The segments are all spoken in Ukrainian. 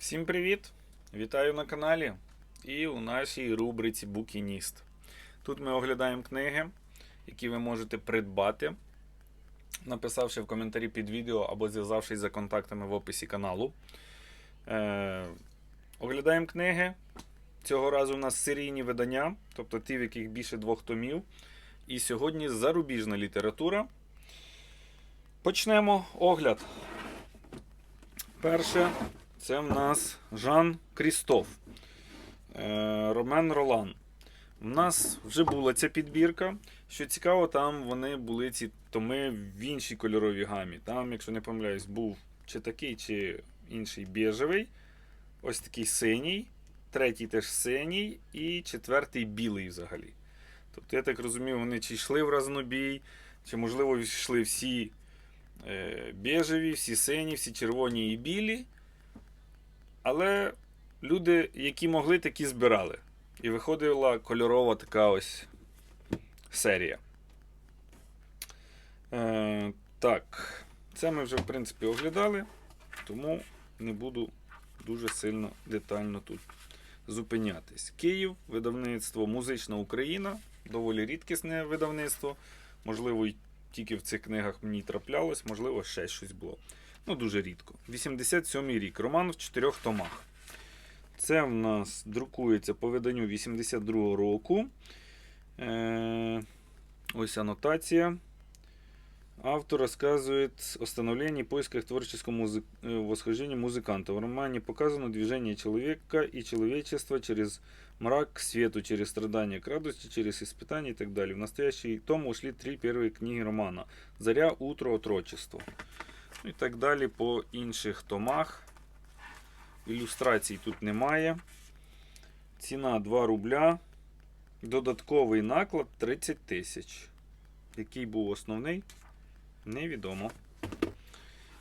Всім привіт! Вітаю на каналі і у нашій рубриці Букініст. Тут ми оглядаємо книги, які ви можете придбати, написавши в коментарі під відео або зв'язавшись за контактами в описі каналу. Е, оглядаємо книги. Цього разу у нас серійні видання, тобто ті, в яких більше двох томів. І сьогодні зарубіжна література. Почнемо огляд. Перше це в нас Жан Крістоф. Е, Ромен Ролан. У нас вже була ця підбірка. Що цікаво, там вони були ці томи в іншій кольоровій гамі. Там, якщо не помиляюсь, був чи такий, чи інший біжевий. Ось такий синій, третій теж синій, і четвертий білий взагалі. Тобто, я так розумію, вони чи йшли в разнобій, чи, можливо, йшли всі е, біжеві, всі сині, всі червоні і білі. Але люди, які могли, такі збирали. І виходила кольорова така ось серія. Е, так, це ми вже, в принципі, оглядали, тому не буду дуже сильно детально тут зупинятись. Київ, видавництво Музична Україна, доволі рідкісне видавництво. Можливо, тільки в цих книгах мені траплялось, можливо, ще щось було Ну, дуже рідко. 87 рік. Роман в чотирьох томах. Це в нас друкується по виданню 82 року. Е, ось анотація. Автор рассказывает о становлении и поисках творческого музы... э, восхождения музыканта. В романе показано движение человека и человечества через мрак к свету, через страдания к радости, через испытания и так далее. В настоящий том ушли три первые книги романа. Заря, утро, отрочество. Ну І так далі по інших томах. Ілюстрацій тут немає. Ціна 2 рубля. Додатковий наклад 30 тисяч. Який був основний? Невідомо.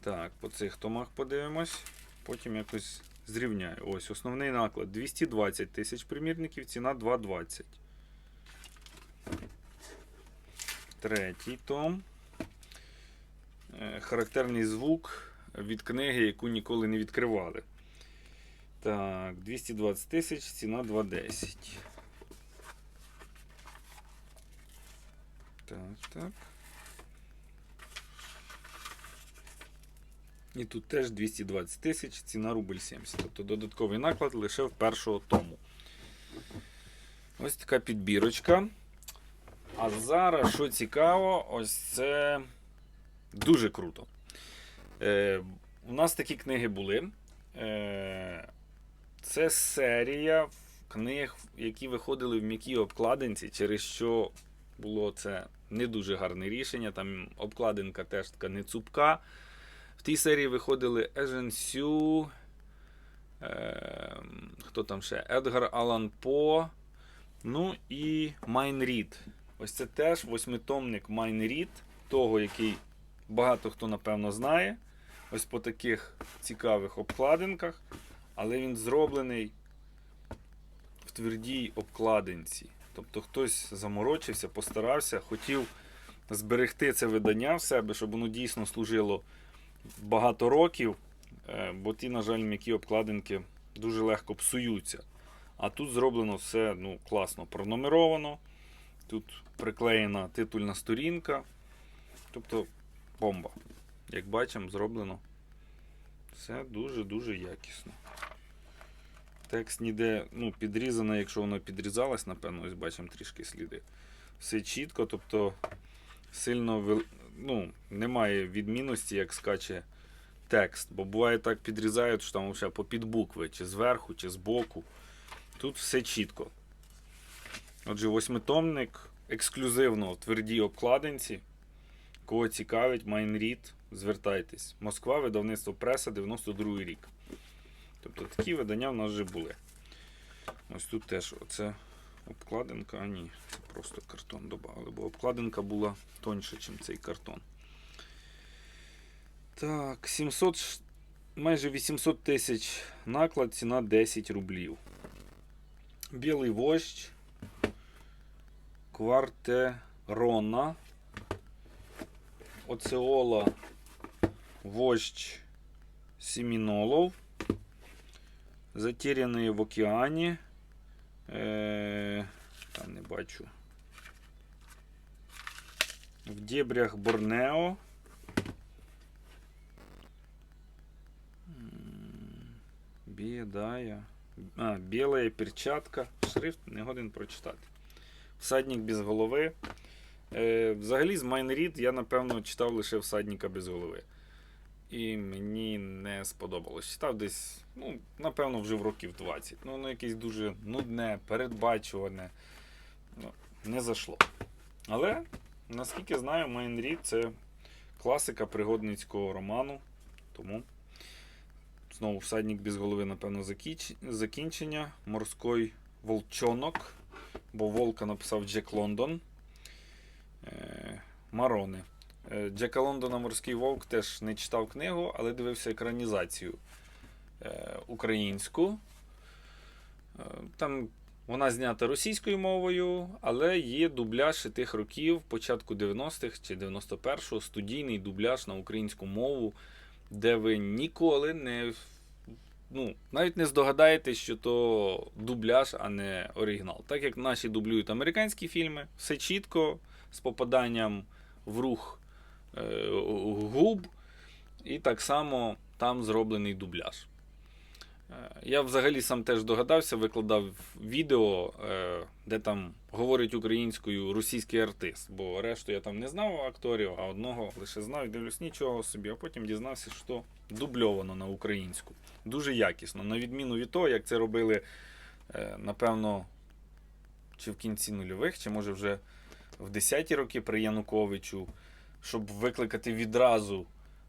Так, по цих томах подивимось. Потім якось зрівняю. Ось основний наклад 220 тисяч примірників, ціна 2,20. Третій том. Е, Характерний звук від книги, яку ніколи не відкривали. Так, 220 тисяч, ціна 2,10. Так, так. І тут теж 220 тисяч, ціна рубль 70. Тобто додатковий наклад лише в першого тому. Ось така підбірочка. А зараз, що цікаво, ось це дуже круто. Е, у нас такі книги були. Е, це серія книг, які виходили в м'якій обкладинці, через що було це не дуже гарне рішення. Там обкладинка теж така не цупка. В тій серії виходили Ежен Сю, е, хто там ще? Едгар Алан По. Ну і Майн Рід. Ось це теж восьмитомник Майн Рід, того, який багато хто напевно знає. Ось по таких цікавих обкладинках. Але він зроблений в твердій обкладинці. Тобто хтось заморочився, постарався, хотів зберегти це видання в себе, щоб воно дійсно служило багато років, е, бо ті, на жаль, м'які обкладинки дуже легко псуються. А тут зроблено все ну, класно пронумеровано. Тут приклеєна титульна сторінка. Тобто бомба. Як бачимо, зроблено все дуже-дуже якісно. Текст ніде ну, підрізано, якщо воно підрізалось, напевно, ось бачимо трішки сліди. Все чітко, тобто сильно ну, немає відмінності, як скаче текст. Бо буває так підрізають, що там взагалі по підбукви, чи зверху, чи збоку. Тут все чітко. Отже, восьмитомник ексклюзивно в твердій обкладинці. Кого цікавить, Майнрід, звертайтесь. Москва, видавництво преса, 92 рік. Тобто такі видання в нас вже були. Ось тут теж оце обкладинка, а ні, це просто картон додали, бо обкладинка була тоньше, ніж цей картон. Так, 700, майже 800 тисяч наклад, ціна 10 рублів. Білий вождь. Квартерона. Оцеола вождь Сімінолов. Затеряні в океані. Е, там не бачу. В дебрях Борнео. Бідая. А, біла перчатка. Шрифт не годен прочитати. Всадник без голови. Е, взагалі, з Майнрід я, напевно, читав лише всадника без голови. І мені не сподобалось. Читав десь, ну, напевно, вже в років 20. Ну, воно якесь дуже нудне, передбачуване. Ну, не зайшло. Але, наскільки знаю, Майнрід це класика пригодницького роману. Тому знову всадник без голови, напевно, закінчення. Морський волчонок. Бо Волка написав Джек Лондон. Е, Марони. Е, Джека Лондона Морський Вовк теж не читав книгу, але дивився екранізацію е, українську. Там вона знята російською мовою, але є дубляж тих років, початку 90-х чи 91-го, студійний дубляж на українську мову, де ви ніколи не. Ну, навіть не здогадаєтесь, що то дубляж, а не оригінал. Так як наші дублюють американські фільми, все чітко, з попаданням в рух е, губ, і так само там зроблений дубляж. Е, Я взагалі сам теж догадався, викладав відео, е, де там говорить українською російський артист, бо решту я там не знав акторів, а одного лише знав і дивлюсь нічого собі, а потім дізнався, що дубльовано на українську. Дуже якісно, на відміну від того, як це робили, напевно, чи в кінці нульових, чи може вже в 10-ті роки при Януковичу, щоб викликати відразу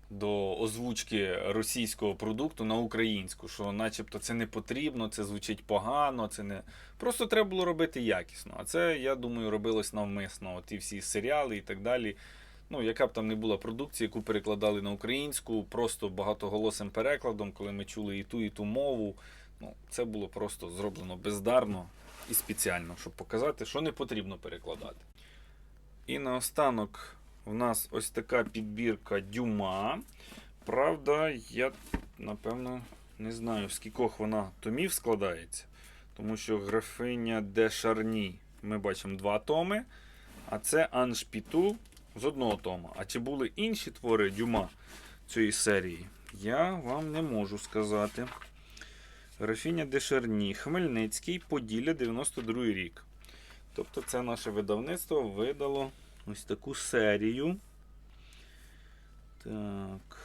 до озвучки російського продукту на українську, що начебто це не потрібно, це звучить погано, це не. Просто треба було робити якісно. А це, я думаю, робилось навмисно. От і всі серіали і так далі. Ну, яка б там не була продукція, яку перекладали на українську, просто багатоголосим перекладом, коли ми чули і ту, і ту мову. Ну, це було просто зроблено бездарно і спеціально, щоб показати, що не потрібно перекладати. І наостанок в нас ось така підбірка Дюма. Правда, я напевно не знаю, з кількох вона томів складається. Тому що графиня де Шарні ми бачимо два томи, а це Анж Піту з одного тома. А чи були інші твори Дюма цієї серії? Я вам не можу сказати. Графіня де Шарні, Хмельницький, Поділля, 92 рік. Тобто це наше видавництво видало ось таку серію. Так.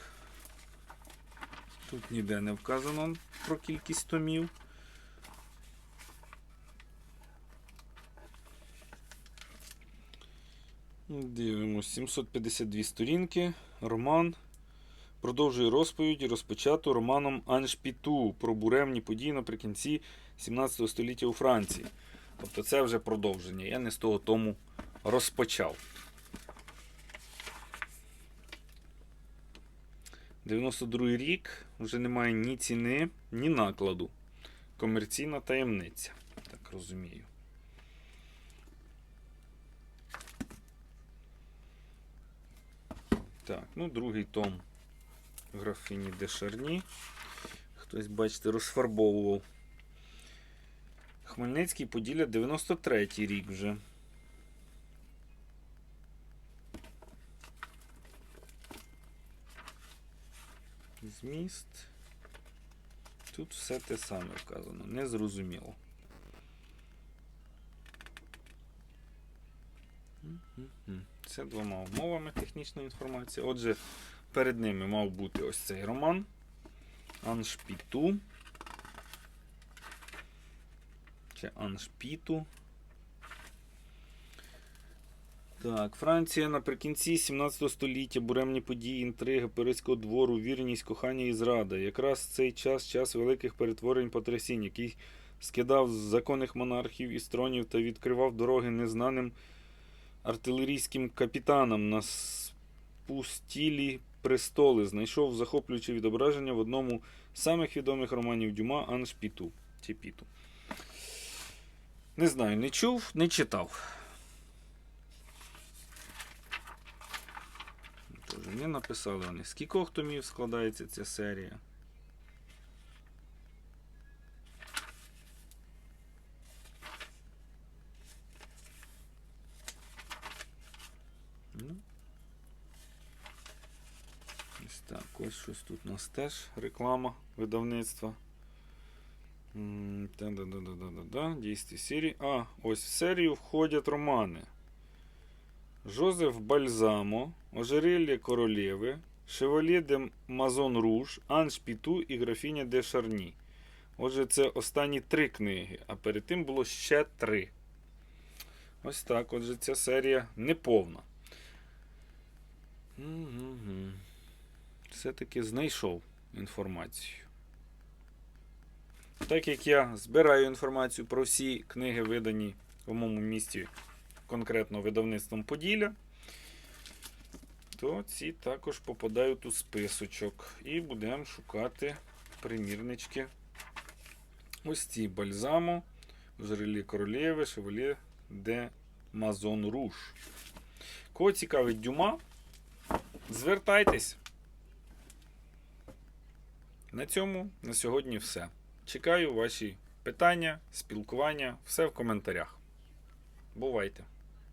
Тут ніде не вказано про кількість томів. Дивимось, 752 сторінки. Роман продовжує розповідь, розпочату романом Аншпіту про буремні події наприкінці 17 століття у Франції. Тобто це вже продовження. Я не з того тому розпочав. 92 рік вже немає ні ціни, ні накладу. Комерційна таємниця, так розумію. Так, ну другий том графіні де Шарні. Хтось, бачите, розфарбовував. Хмельницький Поділля 93 рік вже. Зміст. Тут все те саме вказано, незрозуміло. Це двома умовами технічна інформація. Отже, перед ними мав бути ось цей роман. Аншпіту. Чи Аншпіту. Так, Франція наприкінці 17 століття, буремні події, інтриги Паризького двору, вірність, кохання і зрада. Якраз цей час час великих перетворень потрясінь, який скидав з законних монархів із тронів та відкривав дороги незнаним артилерійським капітанам на спустілі престоли, знайшов захоплююче відображення в одному з самих відомих романів Дюма Аншпіту. Піту. Не знаю, не чув, не читав. Тоже не написали вони. З кількох томів складається ця серія. Ну. Ось так, ось щось тут у нас теж реклама видавництва. М, Та-да-да-да-да-да. Дійсті серії. А, ось в серію входять романи. Жозеф Бальзамо, Ожерелье королеви, Шевалє де Мазон Руж, Анж Піту і Графіня де Шарні. Отже, це останні три книги, а перед тим було ще три. Ось так. Отже, ця серія неповна. Все-таки знайшов інформацію. Так як я збираю інформацію про всі книги, видані в моєму місті, конкретно видавництвом Поділля, то ці також попадають у списочок. І будемо шукати примірнички. Ось ці бальзамо, Жрелі Королєви, Шевелє де Мазон Руш. Кого цікавить Дюма, звертайтесь. На цьому на сьогодні все. Чекаю ваші питання, спілкування, все в коментарях. Бувайте!